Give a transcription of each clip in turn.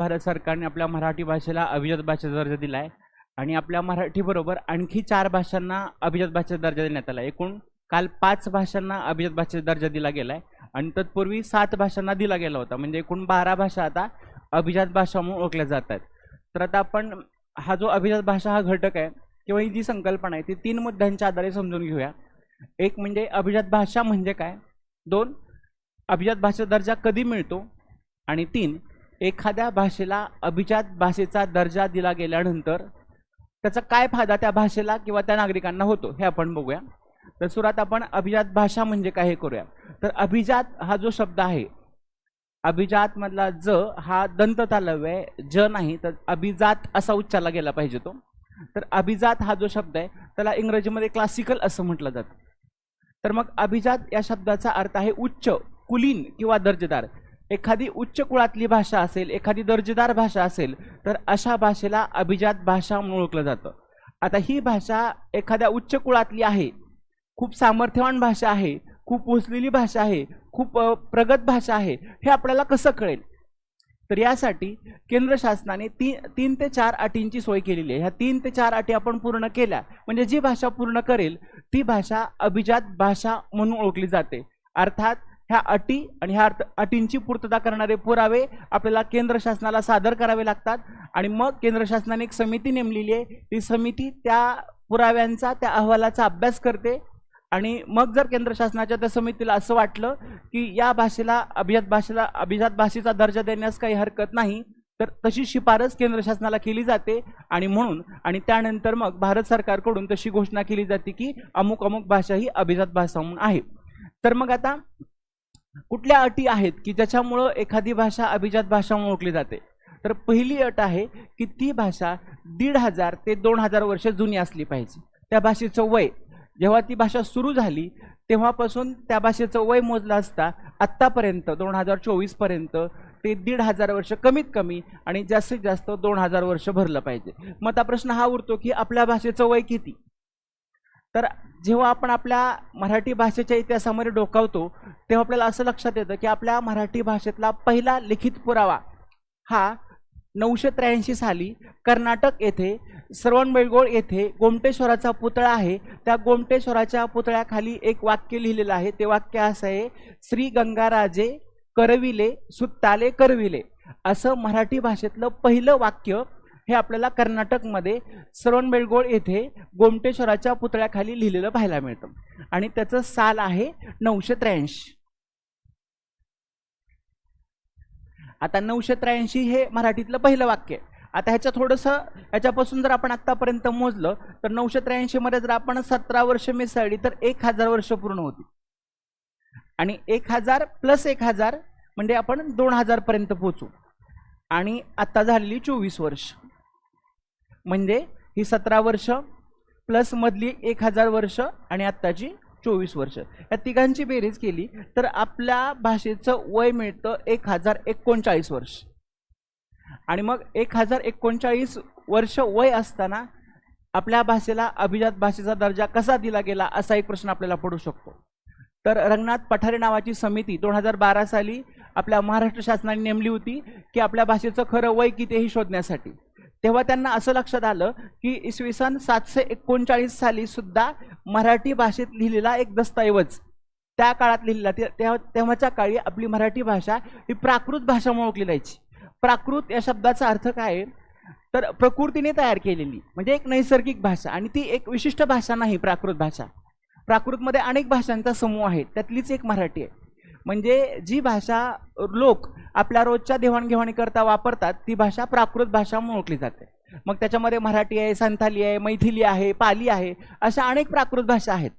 भारत सरकारने आपल्या मराठी भाषेला अभिजात भाषेचा दर्जा दिला आहे आणि आपल्या मराठीबरोबर आणखी चार भाषांना अभिजात भाषेचा दर्जा देण्यात आला एकूण काल पाच भाषांना अभिजात भाषेचा दर्जा दिला गेला आहे आणि तत्पूर्वी सात भाषांना दिला गेला होता. म्हणजे एकूण बारा भाषा आता अभिजात भाषा म्हणून ओळखल्या जात आहेत. तर आता आपण हा जो अभिजात भाषा हा घटक आहे किंवा ही जी संकल्पना आहे ती तीन मुद्द्यांच्या आधारे समजून घेऊया. एक म्हणजे अभिजात भाषा म्हणजे काय? दोन अभिजात भाषेचा दर्जा कधी मिळतो? आणि तीन एखाद्या भाषेला अभिजात भाषेचा दर्जा दिला गेल्यानंतर त्याचा काय फायदा त्या भाषेला किंवा त्या नागरिकांना होतो हे आपण बघूया. तर सुरात आपण अभिजात भाषा म्हणजे काय हे करूया. तर अभिजात हा जो शब्द आहे अभिजात मधला ज हा दंत तालव्य आहे ज नाही तर अभिजात असा उच्चारला गेला पाहिजे तो. तर अभिजात हा जो शब्द आहे त्याला इंग्रजीमध्ये क्लासिकल असं म्हटलं जातं. तर मग अभिजात या शब्दाचा अर्थ आहे उच्च कुलीन किंवा दर्जेदार. एखादी उच्च कुळातली भाषा असेल एखादी दर्जेदार भाषा असेल तर अशा भाषेला अभिजात भाषा म्हणून ओळखलं जातं. आता ही भाषा एखाद्या उच्च कुळातली आहे खूप सामर्थ्यवान भाषा आहे खूप पोचलेली भाषा आहे खूप प्रगत भाषा आहे हे आपल्याला कसं कळेल? तर यासाठी केंद्र शासनाने ती तीन ते चार अटींची सोय केलेली आहे. ह्या तीन ते चार अटी आपण पूर्ण केल्या म्हणजे जी भाषा पूर्ण करेल ती भाषा अभिजात भाषा म्हणून ओळखली जाते. अर्थात ह्या अटी आणि ह्या अर्थ- अटींची पूर्तता करणारे पुरावे आपल्याला केंद्र शासनाला सादर करावे लागतात. आणि मग केंद्र शासनाने एक समिती नेमलेली आहे. ती समिती त्या पुराव्यांचा त्या अहवालाचा अभ्यास करते. आणि मग जर केंद्र शासनाच्या त्या समितीला असं वाटलं की या भाषेला अभिजात भाषेला अभिजात भाषेचा दर्जा देण्यास काही हरकत नाही तर तशी शिफारस केंद्र शासनाला केली जाते. आणि म्हणून आणि त्यानंतर मग भारत सरकारकडून तशी घोषणा केली जाते की अमुक अमुक भाषा ही अभिजात भाषा म्हणून आहे. तर मग आता कुठल्या अटी आहेत की ज्याच्यामुळं एखादी भाषा अभिजात भाषा म्हणून ओळखली जाते? तर पहिली अट आहे की ती भाषा दीड हजार ते दोन हजार वर्ष जुनी असली पाहिजे. त्या भाषेचं वय जेव्हा ती भाषा सुरू झाली तेव्हापासून त्या भाषेचं वय मोजलं असता आत्तापर्यंत दोन हजार चोवीसपर्यंत ते दीड हजार वर्ष कमीत कमी आणि जास्तीत जास्त दोन हजार वर्ष भरलं पाहिजे. मग आता प्रश्न हा उरतो की आपल्या भाषेचं वय किती? तर जेव्हा आपण आपल्या मराठी भाषेच्या इतिहासामध्ये डोकावतो तेव्हा आपल्याला असं लक्षात येतं की आपल्या मराठी भाषेतला पहिला लिखित पुरावा हा नऊशे त्र्याऐंशी साली कर्नाटक येथे श्रवणबेळगोळ येथे गोमटेश्वराचा पुतळा आहे. त्या गोमटेश्वराच्या पुतळ्याखाली एक वाक्य लिहिलेलं आहे. ते वाक्य असं आहे श्री गंगाराजे करविले सुत्ताले करविले. असं मराठी भाषेतलं पहिलं वाक्य हे आपल्याला कर्नाटकमध्ये श्रवणबेळगोळ येथे गोमटेश्वराच्या पुतळ्याखाली लिहिलेलं पाहायला मिळतं. आणि त्याचं साल आहे नऊशे त्र्याऐंशी. आता नऊशे त्र्याऐंशी हे मराठीतलं पहिलं वाक्य आहे. आता ह्याच्या थोडंसं ह्याच्यापासून जर आपण आत्तापर्यंत मोजलं तर नऊशे त्र्याऐंशीमध्ये जर आपण सतरा वर्ष मिसळली तर एक हजार वर्ष पूर्ण होती आणि एक हजार प्लस एक हजार म्हणजे आपण दोन हजारपर्यंत पोचू. आणि आत्ता झालेली चोवीस वर्ष. म्हणजे ही सतरा वर्ष प्लस मधली एक हजार वर्ष आणि आत्ताची चोवीस वर्ष. या तिघांची बेरीज केली तर आपल्या भाषेचं वय मिळतं एक हजार एकोणचाळीस वर्ष. आणि मग एक हजार एकोणचाळीस वर्ष वय असताना आपल्या भाषेला अभिजात भाषेचा दर्जा कसा दिला गेला असा एक प्रश्न आपल्याला पडू शकतो. तर रंगनाथ पठारे नावाची समिती दोन हजार बारा साली आपल्या महाराष्ट्र शासनाने नेमली होती की आपल्या भाषेचं खरं वय किती हे शोधण्यासाठी. तेव्हा त्यांना असं लक्षात आलं की इसवी सन सातशे एकोणचाळीस साली सुद्धा मराठी भाषेत लिहिलेला एक दस्तऐवज त्या काळात लिहिलेला. ते- तेव्हाच्या काळी आपली मराठी भाषा ही प्राकृत भाषा म्हणून ओळखली जायची. प्राकृत या शब्दाचा अर्थ काय आहे? तर प्रकृतीने तयार केलेली म्हणजे एक नैसर्गिक भाषा आणि ती एक विशिष्ट भाषा नाही प्राकृत भाषा. प्राकृतमध्ये अनेक भाषांचा समूह आहे त्यातलीच एक मराठी आहे. म्हणजे जी भाषा लोक आपल्या रोजच्या देवाणघेवाणीकरता वापरतात ती भाषा प्राकृत भाषा म्हणून ओळखली जाते. मग त्याच्यामध्ये मराठी आहे संथाली आहे मैथिली आहे पाली आहे अशा अनेक प्राकृत भाषा आहेत.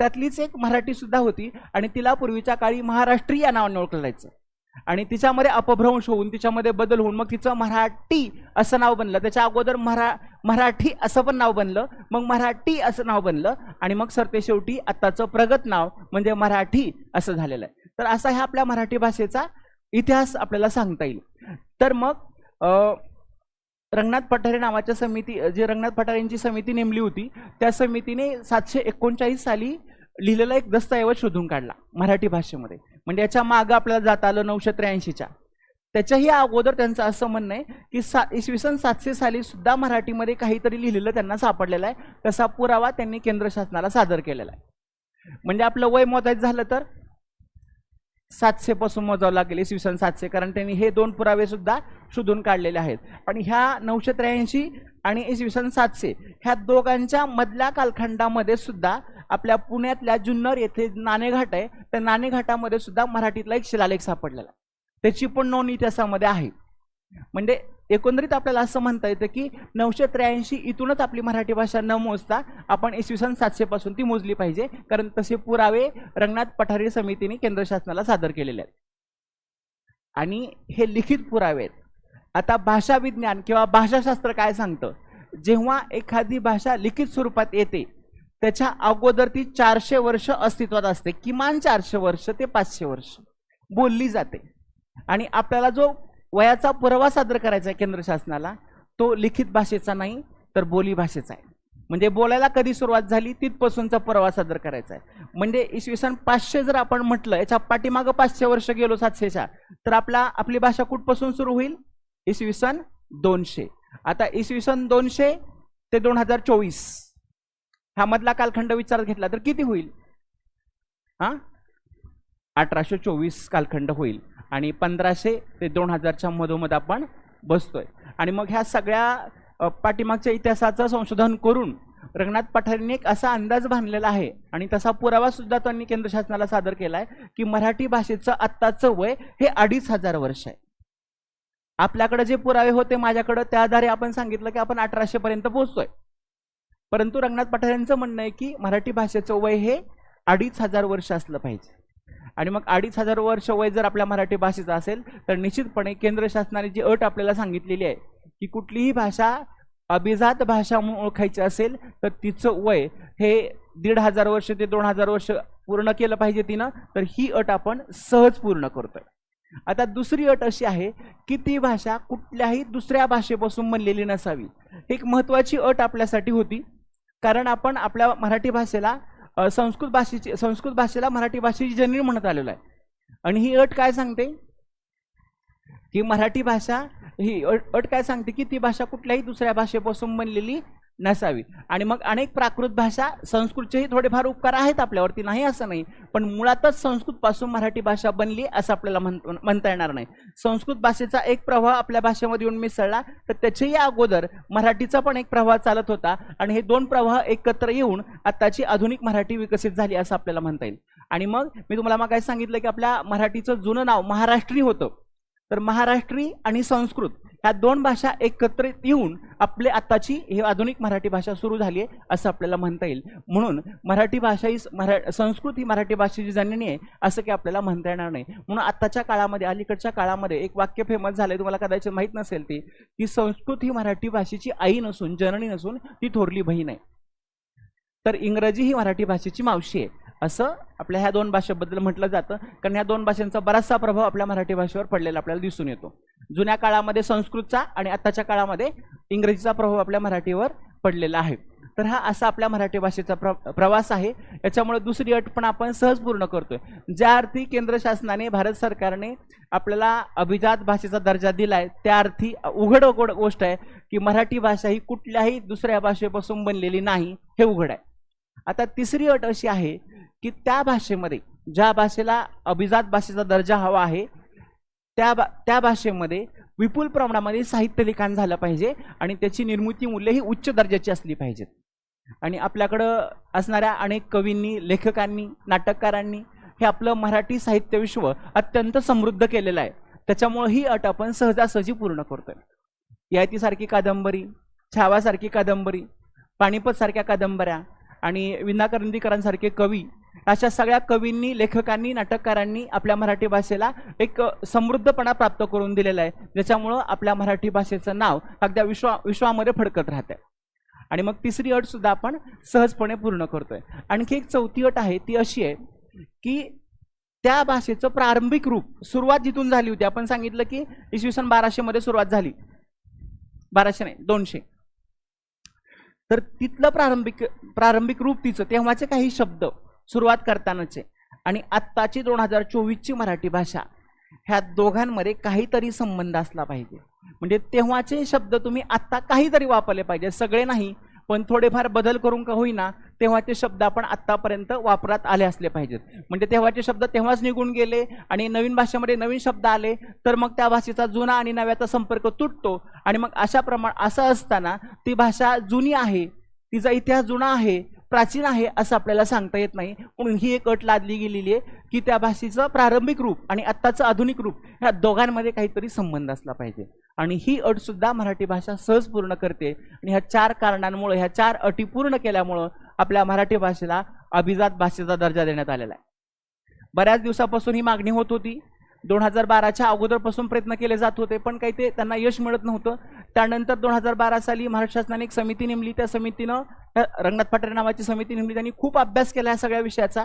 त्यातलीच एक मराठी सुद्धा होती आणि तिला पूर्वीच्या काळी महाराष्ट्री या नावाने ओळखलं जायचं. आणि तिच्यामध्ये अपभ्रंश होऊन तिच्यामध्ये बदल होऊन मग तिचं मराठी असं नाव बनलं. त्याच्या अगोदर मरा मराठी असं पण नाव बनलं मग मराठी असं नाव बनलं आणि मग सरते शेवटी आत्ताचं प्रगत नाव म्हणजे मराठी असं झालेलं आहे. तर असा ह्या आपल्या मराठी भाषेचा इतिहास आपल्याला सांगता येईल. तर मग अं, रंगनाथ पठारे नावाच्या समिती जे रंगनाथ पठारेंची समिती नेमली होती त्या समितीने सातशे एकोणचाळीस साली लिहिलेला एक दस्तऐवज शोधून काढला मराठी भाषेमध्ये. म्हणजे याच्या मागं आपल्याला जाता आलं नऊशे त्र्याऐंशीच्या. त्याच्याही अगोदर त्यांचं असं म्हणणं आहे की सा इसवी सन सातशे साली सुद्धा मराठीमध्ये काहीतरी लिहिलेलं त्यांना सापडलेलं आहे. तसा पुरावा त्यांनी केंद्र शासनाला सादर केलेला आहे. म्हणजे आपलं वय मोजायचं झालं तर सातशे पासून मोजावं लागेल इसवी सन सातशे कारण त्यांनी हे दोन पुरावे सुद्धा शोधून काढलेले आहेत. आणि ह्या नऊशे त्र्याऐंशी आणि इसवी सन सातशे ह्या दोघांच्या मधल्या कालखंडामध्ये सुद्धा आपल्या पुण्यातल्या जुन्नर येथे नाणेघाट आहे त्या नाणेघाटामध्ये सुद्धा मराठीतला एक शिलालेख सापडलेला त्याची पण नोंद इतिहासामध्ये आहे. म्हणजे एकंदरीत आपल्याला असं म्हणता येतं की नऊशे त्र्याऐंशी इथूनच आपली मराठी भाषा न मोजता आपण इसवी सन सातशे पासून ती मोजली पाहिजे. कारण तसे पुरावे रंगनाथ पठारी समितीने केंद्र शासनाला सादर केलेले आहेत. आणि हे लिखित पुरावे आहेत. आता भाषा विज्ञान किंवा भाषाशास्त्र काय सांगतं? जेव्हा एखादी भाषा लिखित स्वरूपात येते त्याच्या अगोदर ती चारशे वर्ष अस्तित्वात असते. किमान चारशे वर्ष ते पाचशे वर्ष बोलली जाते. आणि आपल्याला जो वयाचा पुरावा सादर करायचा आहे केंद्र शासनाला. तो लिखित भाषेचा नाही तर बोली भाषेचा आहे. म्हणजे बोलायला कधी सुरुवात झाली तिथपासूनचा पुरावा सादर करायचा आहे. म्हणजे इसवी सन पाचशे जर आपण म्हटलं याच्या पाठीमागं पाचशे वर्ष गेलो सातशेच्या तर आपला आपली भाषा कुठपासून सुरू होईल? इसवी सन दोनशे. आता इसवी सन दोनशे ते दोन हजार चोवीस. हा मधला कालखंड विचारात घेतला तर किती होईल? हा? अठराशे चोवीस कालखंड होईल आणि पंधराशे ते दोन हजारच्या मधोमध आपण बसतोय. आणि मग ह्या सगळ्या पाठीमागच्या इतिहासाचं संशोधन करून रंगनाथ पठारीने एक असा अंदाज बांधलेला आहे आणि तसा पुरावा सुद्धा त्यांनी केंद्र शासनाला सादर केला आहे की मराठी भाषेचं आत्ताचं वय हे अडीच हजार वर्ष आहे. आपल्याकडे जे पुरावे होते माझ्याकडं त्या आधारे आपण सांगितलं की आपण अठराशे पर्यंत पोहोचतोय. परंतु रंगनाथ पठारेंचं म्हणणं आहे की मराठी भाषेचं वय हे अडीच हजार वर्ष असलं पाहिजे. आणि मग अडीच हजार वर्ष वय जर आपल्या मराठी भाषेचं असेल तर निश्चितपणे केंद्र शासनाने जी अट आपल्याला सांगितलेली आहे की कुठलीही भाषा अभिजात भाषा म्हणून ओळखायची असेल तर तिचं वय हे दीड हजार वर्ष ते दोन हजार वर्ष पूर्ण केलं पाहिजे तिनं तर ही अट आपण सहज पूर्ण करतोय. आता दुसरी अट अशी आहे की ती भाषा कुठल्याही दुसऱ्या भाषेपासून बनलेली नसावी. एक महत्त्वाची अट आपल्यासाठी होती कारण आपण आपल्या मराठी भाषेला संस्कृत भाषेची संस्कृत भाषेला मराठी भाषेची जननी म्हणत आलेलं आहे. आणि ही अट काय सांगते? की मराठी भाषा ही अट अट काय सांगते की ती भाषा कुठल्याही दुसऱ्या भाषेपासून बनलेली नसावी. आणि मग अनेक प्राकृत भाषा संस्कृतचेही थोडेफार उपकार आहेत आपल्यावरती नाही असं नाही. पण मुळातच संस्कृतपासून मराठी भाषा बनली असं आपल्याला म्हण म्हणता येणार नाही. संस्कृत भाषेचा एक प्रवाह आपल्या भाषेमध्ये येऊन मिसळला तर त्याच्याही अगोदर मराठीचा पण एक प्रवाह चालत होता. आणि हे दोन प्रवाह एकत्र येऊन आत्ताची आधुनिक मराठी विकसित झाली असं आपल्याला म्हणता येईल. आणि मग मी तुम्हाला मग काय सांगितलं की आपल्या मराठीचं जुनं नाव महाराष्ट्री होतं. तर महाराष्ट्री आणि संस्कृत ह्या दोन भाषा एकत्रित येऊन आपले आत्ताची ही आधुनिक मराठी भाषा सुरू झाली आहे असं आपल्याला म्हणता येईल. म्हणून मराठी भाषा ही मरा संस्कृत ही मराठी भाषेची जननी आहे असं काही आपल्याला म्हणता येणार नाही. म्हणून आत्ताच्या काळामध्ये अलीकडच्या काळामध्ये एक वाक्य फेमस झालं आहे तुम्हाला कदाचित माहीत नसेल ती की संस्कृत ही मराठी भाषेची आई नसून जननी नसून ती थोरली बहीण आहे. तर इंग्रजी ही मराठी भाषेची मावशी आहे. असं आपल्या ह्या दोन भाषेबद्दल म्हटलं जातं. कारण ह्या दोन भाषांचा बराचसा प्रभाव आपल्या मराठी भाषेवर पडलेला आपल्याला दिसून येतो. जुन्या काळामध्ये संस्कृतचा आणि आत्ताच्या काळामध्ये इंग्रजीचा प्रभाव आपल्या मराठीवर पडलेला आहे. तर हा असा आपल्या मराठी भाषेचा प्र प्रवास आहे. याच्यामुळे दुसरी अट पण आपण सहज पूर्ण करतोय. ज्या अर्थी केंद्र शासनाने भारत सरकारने आपल्याला अभिजात भाषेचा दर्जा दिला आहे त्या अर्थी उघड उघड गोष्ट आहे की मराठी भाषा ही कुठल्याही दुसऱ्या भाषेपासून बनलेली नाही हे उघड आहे. आता तिसरी अट अशी आहे की त्या भाषेमध्ये ज्या भाषेला अभिजात भाषेचा दर्जा हवा आहे त्या भा त्या भाषेमध्ये विपुल प्रमाणामध्ये साहित्य लिखाण झालं पाहिजे आणि त्याची निर्मिती मूल्य ही उच्च दर्जाची असली पाहिजेत. आणि आपल्याकडं असणाऱ्या अनेक कवींनी लेखकांनी नाटककारांनी हे आपलं मराठी साहित्य विश्व अत्यंत समृद्ध केलेलं आहे. त्याच्यामुळं ही अट आपण सहजासहजी पूर्ण करतोय. यातीसारखी कादंबरी छावासारखी कादंबरी पानिपतसारख्या कादंबऱ्या आणि विनाकरंदीकरांसारखे कवी अशा सगळ्या कवींनी लेखकांनी नाटककारांनी आपल्या मराठी भाषेला एक समृद्धपणा प्राप्त करून दिलेला आहे. ज्याच्यामुळं आपल्या मराठी भाषेचं नाव अगद्या विश्वा विश्वामध्ये फडकत राहतं आणि मग तिसरी अट सुद्धा आपण सहजपणे पूर्ण करतोय. आणखी एक चौथी अट आहे ती अशी आहे की त्या भाषेचं प्रारंभिक रूप सुरुवात जिथून झाली होती आपण सांगितलं की इसवी सन बाराशेमध्ये सुरुवात झाली. बाराशे नाही दोनशे. तर तिथलं प्रारंभिक प्रारंभिक रूप तिचं तेव्हाचे काही शब्द सुरुवात करतानाचे. आणि आत्ताची दोन हजार चोवीसची मराठी भाषा ह्या दोघांमध्ये काहीतरी संबंध असला पाहिजे. म्हणजे तेव्हाचे शब्द तुम्ही आत्ता काहीतरी वापरले पाहिजे. सगळे नाही पण थोडेफार बदल करून का होईना तेव्हाचे शब्द आपण आत्तापर्यंत वापरात आले असले पाहिजेत. म्हणजे तेव्हाचे शब्द तेव्हाच निघून गेले आणि नवीन भाषेमध्ये नवीन शब्द आले तर मग त्या भाषेचा जुना आणि नव्याचा संपर्क तुटतो. आणि मग अशा प्रमाण असं असताना ती भाषा जुनी आहे तिचा इतिहास जुना आहे प्राचीन आहे असं आपल्याला सांगता येत नाही. म्हणून ही एक अट लादली गेलेली आहे की त्या भाषेचं प्रारंभिक रूप आणि आत्ताचं आधुनिक रूप ह्या दोघांमध्ये काहीतरी संबंध असला पाहिजे. आणि ही अट सुद्धा मराठी भाषा सहज पूर्ण करते आणि ह्या चार कारणांमुळे ह्या चार अटी पूर्ण केल्यामुळं आपल्या मराठी भाषेला अभिजात भाषेचा दर्जा देण्यात आलेला आहे. बऱ्याच दिवसापासून ही मागणी होत होती. दोन हजार बाराच्या अगोदरपासून प्रयत्न केले जात होते पण काही ते त्यांना यश मिळत नव्हतं. त्यानंतर दोन हजार बारा साली महाराष्ट्र शासनाने एक समिती नेमली. त्या समितीनं रंगनाथ पाटील नावाची समिती नेमली. त्यांनी खूप अभ्यास केला या सगळ्या विषयाचा.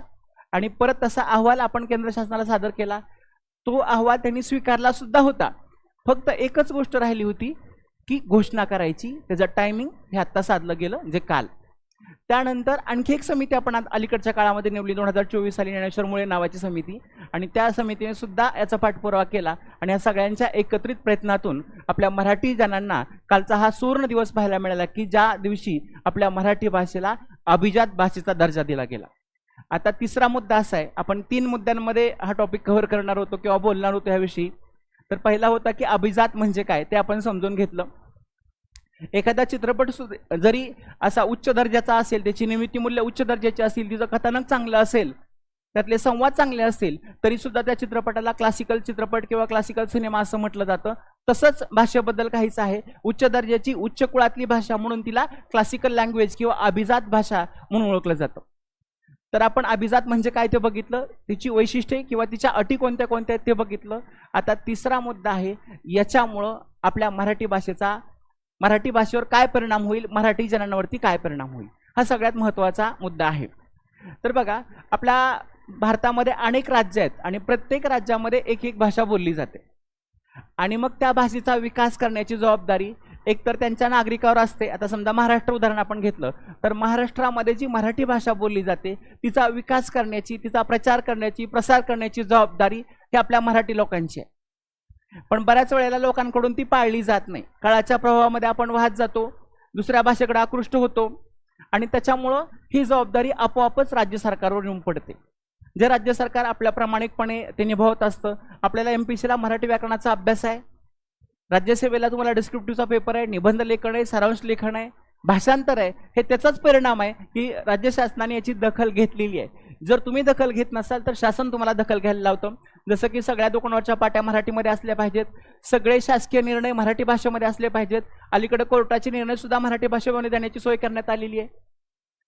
आणि परत तसा अहवाल आपण केंद्र शासनाला सादर केला. तो अहवाल त्यांनी स्वीकारला सुद्धा होता. फक्त एकच गोष्ट राहिली होती की घोषणा करायची त्याचं टायमिंग हे आत्ता साधलं गेलं जे काल. त्यानंतर आणखी एक समिती आपण अलीकडच्या काळामध्ये नेमली दोन हजार चोवीस साली ज्ञानेश्वर मुळे नावाची समिती. आणि त्या समितीने सुद्धा याचा पाठपुरावा केला आणि या सगळ्यांच्या एकत्रित प्रयत्नातून आपल्या मराठी जनांना कालचा हा सुवर्ण दिवस पाहायला मिळाला की ज्या दिवशी आपल्या मराठी भाषेला अभिजात भाषेचा दर्जा दिला गेला. आता तिसरा मुद्दा असा आहे आपण तीन मुद्द्यांमध्ये हा टॉपिक कव्हर करणार होतो किंवा बोलणार होतो ह्याविषयी. तर पहिला होता की अभिजात म्हणजे काय ते आपण समजून घेतलं. एखादा चित्रपट सु- जरी असा उच्च दर्जाचा असेल त्याची निर्मिती मूल्य उच्च दर्जाची असेल तिचं कथानक चांगलं असेल त्यातले संवाद चांगले असतील तरी सुद्धा त्या चित्रपटाला क्लासिकल चित्रपट किंवा क्लासिकल सिनेमा असं म्हटलं जातं. तसंच भाषेबद्दल काहीच आहे. उच्च दर्जाची उच्च कुळातली भाषा म्हणून तिला क्लासिकल लँग्वेज किंवा अभिजात भाषा म्हणून ओळखलं जातं. तर आपण अभिजात म्हणजे काय ते बघितलं? तिची वैशिष्ट्ये किंवा तिच्या अटी कोणत्या कोणत्या आहेत ते बघितलं. आता तिसरा मुद्दा आहे याच्यामुळं आपल्या मराठी भाषेचा मराठी भाषेवर काय परिणाम होईल? मराठी जनांवरती काय परिणाम होईल? हा सगळ्यात महत्त्वाचा मुद्दा आहे. तर बघा आपल्या भारतामध्ये अनेक राज्य आहेत आणि प्रत्येक राज्यामध्ये एक एक भाषा बोलली जाते. आणि मग त्या भाषेचा विकास करण्याची जबाबदारी एकतर त्यांच्या नागरिकावर असते. आता समजा महाराष्ट्र उदाहरण आपण घेतलं तर महाराष्ट्रामध्ये जी मराठी भाषा बोलली जाते तिचा विकास करण्याची तिचा प्रचार करण्याची प्रसार करण्याची जबाबदारी ही आपल्या मराठी लोकांची आहे. पण बऱ्याच वेळेला लोकांकडून ती पाळली जात नाही. काळाच्या प्रभावामध्ये आपण वाहत जातो दुसऱ्या भाषेकडे आकृष्ट होतो आणि त्याच्यामुळं ही जबाबदारी आपोआपच राज्य सरकारवर येऊन पडते. जे राज्य सरकार आपल्या प्रामाणिकपणे ते निभावत असतं आपल्याला एम पी सीला मराठी व्याकरणाचा अभ्यास आहे. राज्यसेवेला तुम्हाला डिस्क्रिप्टिव्हचा पेपर आहे निबंध लेखन आहे सारांश लेखन आहे भाषांतर आहे. हे त्याचाच परिणाम आहे की राज्य शासनाने याची दखल घेतलेली आहे. जर तुम्ही दखल घेत नसाल तर शासन तुम्हाला दखल घ्यायला लावतं. जसं की सगळ्या दुकानावरच्या पाट्या मराठीमध्ये असल्या पाहिजेत. सगळे शासकीय निर्णय मराठी भाषेमध्ये असले पाहिजेत. अलीकडे कोर्टाचे निर्णय सुद्धा मराठी भाषेमध्ये देण्याची सोय करण्यात आलेली आहे.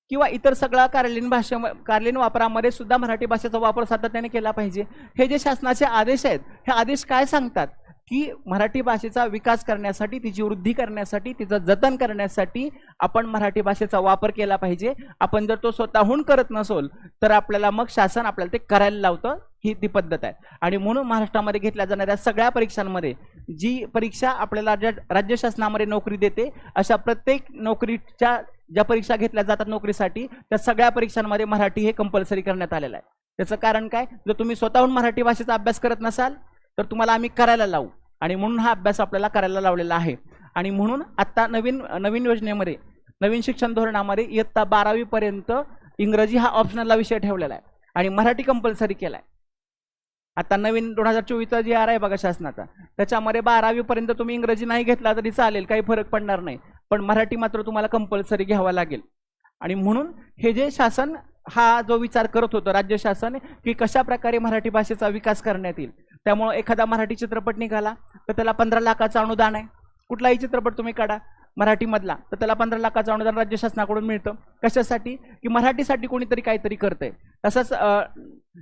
किंवा इतर सगळ्या कार्यालयीन भाषे कार्यालयीन वापरामध्ये सुद्धा मराठी भाषेचा वापर सातत्याने केला पाहिजे. हे जे शासनाचे आदेश आहेत हे आदेश काय सांगतात? की मराठी भाषेचा विकास करण्यासाठी तिची वृद्धी करण्यासाठी तिचं जतन करण्यासाठी आपण मराठी भाषेचा वापर केला पाहिजे. आपण जर तो स्वतःहून करत नसोल तर आपल्याला मग शासन आपल्याला ते करायला लावतं ही ती पद्धत आहे. आणि म्हणून महाराष्ट्रामध्ये घेतल्या जाणाऱ्या सगळ्या परीक्षांमध्ये जी परीक्षा आपल्याला राज्य राज्य शासनामध्ये नोकरी देते अशा प्रत्येक नोकरीच्या ज्या परीक्षा घेतल्या जातात नोकरीसाठी त्या सगळ्या परीक्षांमध्ये मराठी हे कंपल्सरी करण्यात आलेलं आहे. त्याचं कारण काय? जर तुम्ही स्वतःहून मराठी भाषेचा अभ्यास करत नसाल तर तुम्हाला आम्ही करायला लावू. आणि म्हणून हा अभ्यास आपल्याला करायला लावलेला आहे. आणि म्हणून आत्ता नवीन नवीन योजनेमध्ये नवीन शिक्षण धोरणामध्ये इयत्ता बारावीपर्यंत इंग्रजी हा ऑप्शनलला विषय ठेवलेला आहे. आणि मराठी कंपल्सरी केला आहे आता नवीन दोन हजार चोवीसचा जी आर आहे बघा शासनाचा. त्याच्यामध्ये बारावीपर्यंत तुम्ही इंग्रजी नाही घेतला तरी चालेल काही फरक पडणार नाही. पण मराठी मात्र तुम्हाला कंपल्सरी घ्यावा लागेल. आणि म्हणून हे जे शासन हा जो विचार करत होतं राज्य शासन की कशा प्रकारे मराठी भाषेचा विकास करण्यात येईल त्यामुळं एखादा मराठी चित्रपट निघाला तर त्याला पंधरा लाखाचं अनुदान आहे. कुठलाही चित्रपट तुम्ही काढा मराठीमधला तर त्याला पंधरा लाखाचं अनुदान राज्य शासनाकडून मिळतं. कशासाठी? की मराठीसाठी कोणीतरी काहीतरी करतंय. तसंच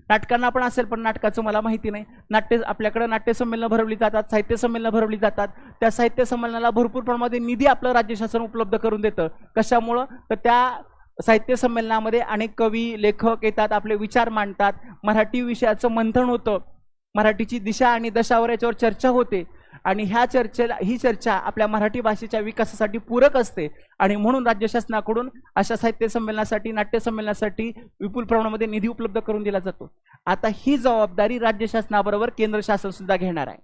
नाटकांना पण असेल पण नाटकाचं मला माहिती नाही. नाट्य आपल्याकडं नाट्यसंमेलनं भरवली जातात साहित्य संमेलनं भरवली जातात. त्या साहित्य संमेलनाला भरपूर प्रमाणामध्ये निधी आपलं राज्य शासन उपलब्ध करून देतं. कशामुळं? तर त्या साहित्य संमेलनामध्ये अनेक कवी लेखक येतात आपले विचार मांडतात. मराठी विषयाचं मंथन होतं. मराठीची दिशा आणि दशावर याच्यावर चर्चा होते. आणि ह्या चर्चेला ही चर्चा आपल्या मराठी भाषेच्या विकासासाठी पूरक असते. आणि म्हणून राज्य शासनाकडून अशा साहित्य संमेलनासाठी नाट्य संमेलनासाठी विपुल प्रमाणामध्ये निधी उपलब्ध करून दिला जातो. आता ही जबाबदारी राज्य शासनाबरोबर केंद्र शासन सुद्धा घेणार आहे.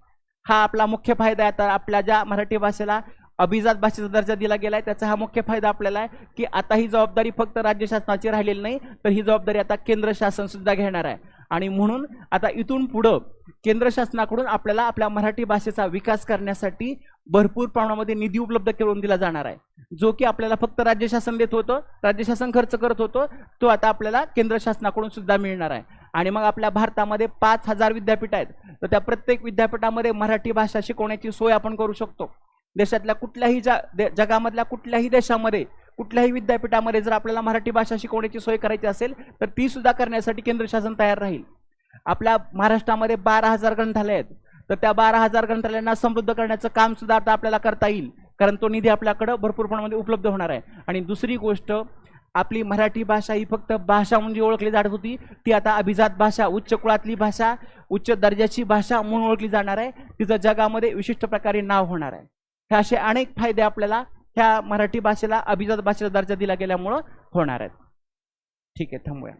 हा आपला मुख्य फायदा आहे. आता आपल्या ज्या मराठी भाषेला अभिजात भाषेचा दर्जा दिला गेला आहे त्याचा हा मुख्य फायदा आपल्याला आहे की आता ही जबाबदारी फक्त राज्य शासनाची राहिलेली नाही तर ही जबाबदारी आता केंद्र शासन सुद्धा घेणार आहे. आणि म्हणून आता इथून पुढं केंद्र शासनाकडून आपल्याला आपल्या मराठी भाषेचा विकास करण्यासाठी भरपूर प्रमाणामध्ये निधी उपलब्ध करून दिला जाणार आहे. जो की आपल्याला फक्त राज्य शासन देत होतं राज्य शासन खर्च करत होतं तो आता आपल्याला केंद्र शासनाकडून सुद्धा मिळणार आहे. आणि मग आपल्या भारतामध्ये पाच हजार विद्यापीठ आहेत. तर त्या प्रत्येक विद्यापीठामध्ये मराठी भाषा शिकवण्याची सोय आपण करू शकतो. देशातल्या कुठल्याही जा दे जगामधल्या कुठल्याही देशामध्ये कुठल्याही विद्यापीठामध्ये जर आपल्याला मराठी भाषा शिकवण्याची सोय करायची असेल तर ती सुद्धा करण्यासाठी केंद्र शासन तयार राहील. आपल्या महाराष्ट्रामध्ये बारा हजार ग्रंथालय आहेत. तर त्या बारा हजार ग्रंथालयांना समृद्ध करण्याचं काम सुद्धा आता आपल्याला करता येईल. कारण तो निधी आपल्याकडं भरपूर प्रमाणामध्ये उपलब्ध होणार आहे. आणि दुसरी गोष्ट आपली मराठी भाषा ही फक्त भाषा म्हणजे ओळखली जात होती ती आता अभिजात भाषा उच्च कुळातली भाषा उच्च दर्जाची भाषा म्हणून ओळखली जाणार आहे. तिचं जगामध्ये विशिष्ट प्रकारे नाव होणार आहे. हे असे अनेक फायदे आपल्याला ह्या मराठी भाषेला अभिजात भाषेचा दर्जा दिला गेल्यामुळं होणार आहेत. ठीक आहे थांबूया.